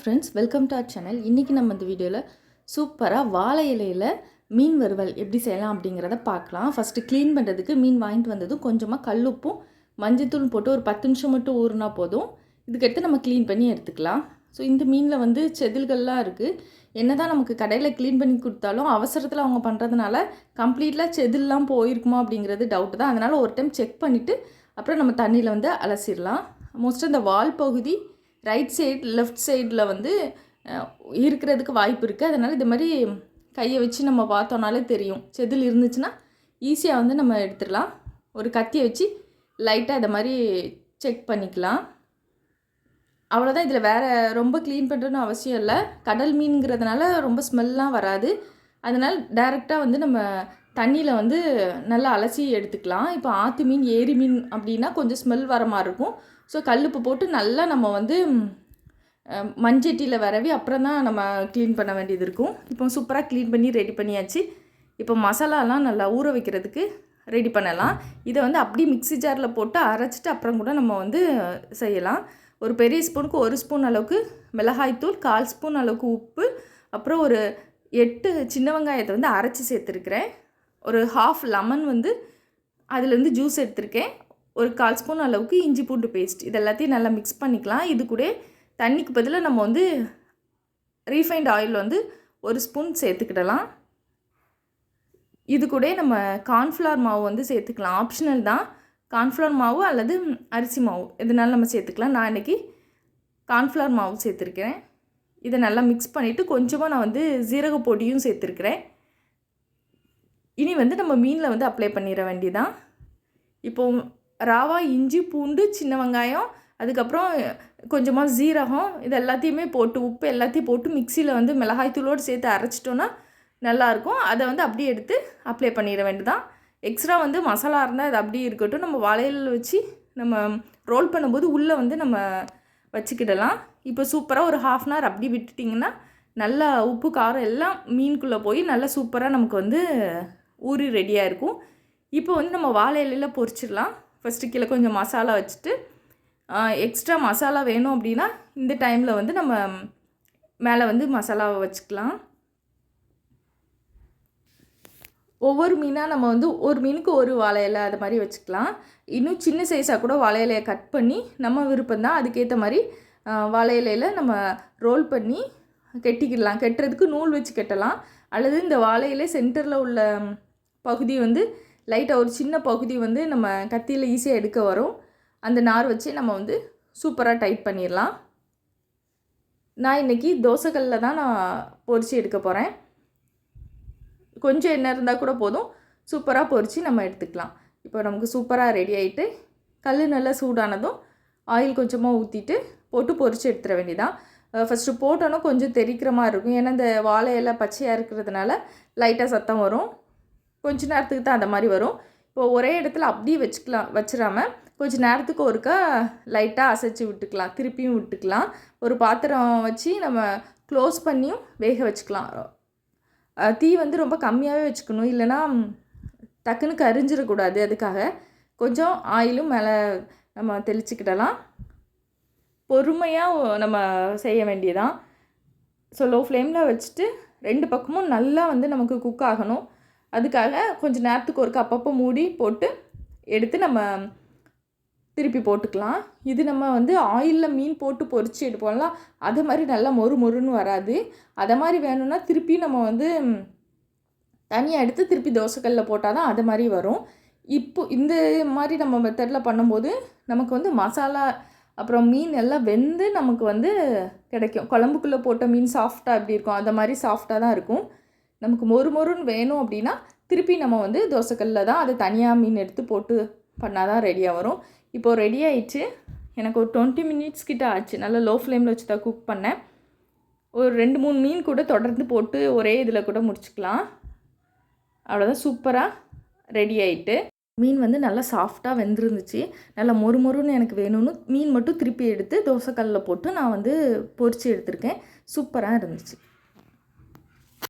Friends welcome to our channel இன்றைக்கி நம்ம இந்த வீடியோவில் சூப்பராக வாழை இலையில் மீன் வறுவல் எப்படி செய்யலாம் அப்படிங்கிறத பார்க்கலாம். ஃபஸ்ட்டு க்ளீன் பண்ணுறதுக்கு மீன் வாங்கிட்டு வந்ததும் கொஞ்சமாக கல்லுப்பும் மஞ்சத்தூள் போட்டு ஒரு பத்து நிமிஷம் மட்டும் ஊறுனா போதும். இதுக்கடுத்து நம்ம க்ளீன் பண்ணி எடுத்துக்கலாம். ஸோ இந்த மீனில் வந்து செதில்கள்லாம் இருக்குது என்ன தான் நமக்கு கடையில் க்ளீன் பண்ணி கொடுத்தாலும் அவசரத்தில் அவங்க பண்ணுறதுனால கம்ப்ளீட்டாக செதில்லாம் போயிருக்குமா அப்படிங்கிறது டவுட் தான். அதனால் ஒரு டைம் செக் பண்ணிவிட்டு அப்புறம் நம்ம தண்ணியில் வந்து அலசிடலாம். மோஸ்ட்டாக இந்த வால் பகுதி ரைட் சைடு லெஃப்ட் சைடில் வந்து இருக்கிறதுக்கு வாய்ப்பு இருக்குது அதனால் இது மாதிரி கையை வச்சு நம்ம பார்த்தோன்னாலே தெரியும். செதில் இருந்துச்சுன்னா ஈஸியாக வந்து நம்ம எடுத்துடலாம். ஒரு கத்தியை வச்சு லைட்டாக இதை மாதிரி செக் பண்ணிக்கலாம். அவ்வளோதான் இதில் வேறு ரொம்ப க்ளீன் பண்ணுறதுன்னு அவசியம் இல்லை. கடல் மீனுங்கிறதுனால ரொம்ப ஸ்மெல்லாம் வராது. அதனால் டைரெக்டாக வந்து நம்ம தண்ணியில் வந்து நல்லா அலசி எடுத்துக்கலாம். இப்போ ஆற்று மீன் ஏரி மீன் அப்படின்னா கொஞ்சம் ஸ்மெல் வர மாதிரி இருக்கும். ஸோ கல்லுப்பு போட்டு நல்லா நம்ம வந்து மஞ்சட்டியில் மண்சட்டியில் வரவி அப்புறம் தான் நம்ம க்ளீன் பண்ண வேண்டியது இருக்கும். இப்போ சூப்பராக க்ளீன் பண்ணி ரெடி பண்ணியாச்சு. இப்போ மசாலாலாம் நல்லா ஊற வைக்கிறதுக்கு ரெடி பண்ணலாம். இதை வந்து அப்படியே மிக்ஸி ஜாரில் போட்டு அரைச்சிட்டு அப்புறம் கூட நம்ம வந்து செய்யலாம். ஒரு பெரிய ஸ்பூனுக்கு ஒரு ஸ்பூன் அளவுக்கு மிளகாய்த்தூள் கால் ஸ்பூன் அளவுக்கு உப்பு அப்புறம் ஒரு எட்டு சின்ன வெங்காயத்தை வந்து அரைச்சி சேர்த்துருக்குறேன். ஒரு ஹாஃப் லெமன் வந்து அதுலேருந்து ஜூஸ் எடுத்திருக்கேன். ஒரு கால் ஸ்பூன் அளவுக்கு இஞ்சி பூண்டு பேஸ்ட் இது எல்லாத்தையும் நல்லா மிக்ஸ் பண்ணிக்கலாம். இது கூட தண்ணிக்கு பதிலாக நம்ம வந்து ரீஃபைண்ட் ஆயில் வந்து ஒரு ஸ்பூன் சேர்த்துக்கிடலாம். இது கூட நம்ம கார்ன்ஃப்ளவர் மாவு வந்து சேர்த்துக்கலாம். ஆப்ஷனல் தான். கார்ன்ஃப்ளவர் மாவு அல்லது அரிசி மாவு. எதுனாலும் நம்ம சேர்த்துக்கலாம். நான் இன்றைக்கி கார்ன்ஃப்ளவர் மாவு சேர்த்துருக்கிறேன். இதை நல்லா மிக்ஸ் பண்ணிவிட்டு கொஞ்சமாக நான் வந்து ஜீரக பொடியும் சேர்த்துருக்கிறேன். இனி வந்து நம்ம மீனில் வந்து அப்ளை பண்ணிட வேண்டியதான் இப்போ ராவா இஞ்சி பூண்டு சின்ன வெங்காயம் அதுக்கப்புறம் கொஞ்சமாக ஜீரகம் இது எல்லாத்தையுமே போட்டு உப்பு எல்லாத்தையும் போட்டு மிக்சியில் வந்து மிளகாய் தூளோடு சேர்த்து அரைச்சிட்டோன்னா நல்லாயிருக்கும். அதை வந்து அப்படியே எடுத்து அப்ளை பண்ணிட வேண்டியதான் எக்ஸ்ட்ரா வந்து மசாலா இருந்தால் அது அப்படியே இருக்கட்டும். நம்ம வளையல் வச்சு நம்ம ரோல் பண்ணும்போது உள்ளே வந்து நம்ம வச்சுக்கிடலாம். இப்போ சூப்பராக ஒரு ஹாஃப் அன் ஹவர் அப்படி விட்டுட்டிங்கன்னா நல்லா உப்பு காரம் எல்லாம் மீனுக்குள்ளே போய் நல்லா சூப்பராக நமக்கு வந்து ஊறி ரெடியாக இருக்கும். இப்போ வந்து நம்ம வாழை இலையில பொரிச்சிடலாம். ஃபஸ்ட்டு கீழே கொஞ்சம் மசாலா வச்சுட்டு எக்ஸ்ட்ரா மசாலா வேணும் அப்படின்னா இந்த டைமில் வந்து நம்ம மேலே வந்து மசாலாவை வச்சுக்கலாம். ஒவ்வொரு மீனாக நம்ம வந்து ஒரு மீனுக்கு ஒரு வாழை இலை அது மாதிரி வச்சுக்கலாம். இன்னும் சின்ன சைஸாக கூட வாழை இலையை கட் பண்ணி நம்ம விருப்பம் தான் அதுக்கேற்ற மாதிரி வாழையிலையில் வாழை இலையில நம்ம ரோல் பண்ணி கெட்டிக்கிடலாம். கெட்டுறதுக்கு நூல் வச்சு கெட்டலாம். அல்லது இந்த வாழை இலை சென்டரில் உள்ள பகுதி வந்து லைட்டாக ஒரு சின்ன பகுதி வந்து நம்ம கத்தியில் ஈஸியாக எடுக்க வரும். அந்த நார் வச்சு நம்ம வந்து சூப்பராக டைட் பண்ணிடலாம் நான் இன்றைக்கி தோசைக்கல்லில் தான் நான் பொறிச்சு எடுக்க போகிறேன் கொஞ்சம் எண்ணெய் இருந்தால் கூட போதும். சூப்பராக பொறிச்சு நம்ம எடுத்துக்கலாம். இப்போ நமக்கு சூப்பராக ரெடி ஆகிட்டு கல் நல்லா சூடானதும் ஆயில் கொஞ்சமாக ஊற்றிட்டு போட்டு பொரித்து எடுத்துட வேண்டியதான் ஃபஸ்ட்டு போட்டோன்னா கொஞ்சம் தெறிக்கிற மாதிரி இருக்கும். ஏன்னா இந்த வாழை எல்லாம் பச்சையாக இருக்கிறதுனால லைட்டாக சத்தம் வரும். கொஞ்ச நேரத்துக்கு தான் அந்த மாதிரி வரும். இப்போ ஒரே இடத்துல அப்படியே வச்சுக்கலாம் வச்சிடாம கொஞ்ச நேரத்துக்கு ஒருக்கா லைட்டாக அசைச்சு விட்டுக்கலாம் திருப்பியும் விட்டுக்கலாம். ஒரு பாத்திரம் வச்சு நம்ம க்ளோஸ் பண்ணியும் வேக வச்சுக்கலாம். தீ வந்து ரொம்ப கம்மியாகவே வச்சுக்கணும். இல்லைன்னா டக்குன்னு கரிஞ்சிடக்கூடாது அதுக்காக. கொஞ்சம் ஆயிலும் மேலே நம்ம தெளிச்சுக்கிடலாம். பொறுமையாக நம்ம செய்ய வேண்டியதான் ஸோ லோ ஃப்ளேமில் வச்சுட்டு ரெண்டு பக்கமும் நல்லா வந்து நமக்கு குக் ஆகணும். அதுக்காக கொஞ்சம் நேரத்துக்கு ஒருக்க அப்பப்போ மூடி போட்டு எடுத்து நம்ம திருப்பி போட்டுக்கலாம். இது நம்ம வந்து ஆயிலில் மீன் போட்டு பொறிச்சு எடுப்போம்ல அது மாதிரி நல்லா மொறு மொறுன்னு வராது. அதை மாதிரி வேணும்னா திருப்பி நம்ம வந்து தனியாக எடுத்து திருப்பி தோசைக்கல்லில் போட்டால் தான் அது மாதிரி வரும். இப்போ இந்த மாதிரி நம்ம மெத்தடில் பண்ணும்போது நமக்கு வந்து மசாலா அப்புறம் மீன் எல்லாம் வெந்து நமக்கு வந்து கிடைக்கும். குழம்புக்குள்ளே போட்ட மீன் சாஃப்டாக எப்படி இருக்கும் அந்த மாதிரி சாஃப்டாக தான் இருக்கும். நமக்கு மொறு மொறுன்னு வேணும் அப்படின்னா திருப்பி நம்ம வந்து தோசைக்கல்லில் தான் அதை தனியாக மீன் எடுத்து போட்டு பண்ணால் தான் ரெடியாக வரும். இப்போது ரெடி ஆயிடுச்சு. எனக்கு ஒரு டுவெண்ட்டி மினிட்ஸ் கிட்ட ஆச்சு. நல்லா லோ ஃப்ளேமில் வச்சு தான் குக் பண்ணேன். ஒரு ரெண்டு மூணு மீன் கூட தொடர்ந்து போட்டு ஒரே இதில் கூட முடிச்சுக்கலாம். அவ்வளோதான் சூப்பராக ரெடி ஆகிட்டு மீன் வந்து நல்லா சாஃப்டாக வெந்திருந்துச்சு. நல்லா மொறு மொறுன்னு எனக்கு வேணும்னு மீன் மட்டும் திருப்பி எடுத்து தோசைக்கல்லில் போட்டு நான் வந்து பொறிச்சு எடுத்திருக்கேன். சூப்பராக இருந்துச்சு.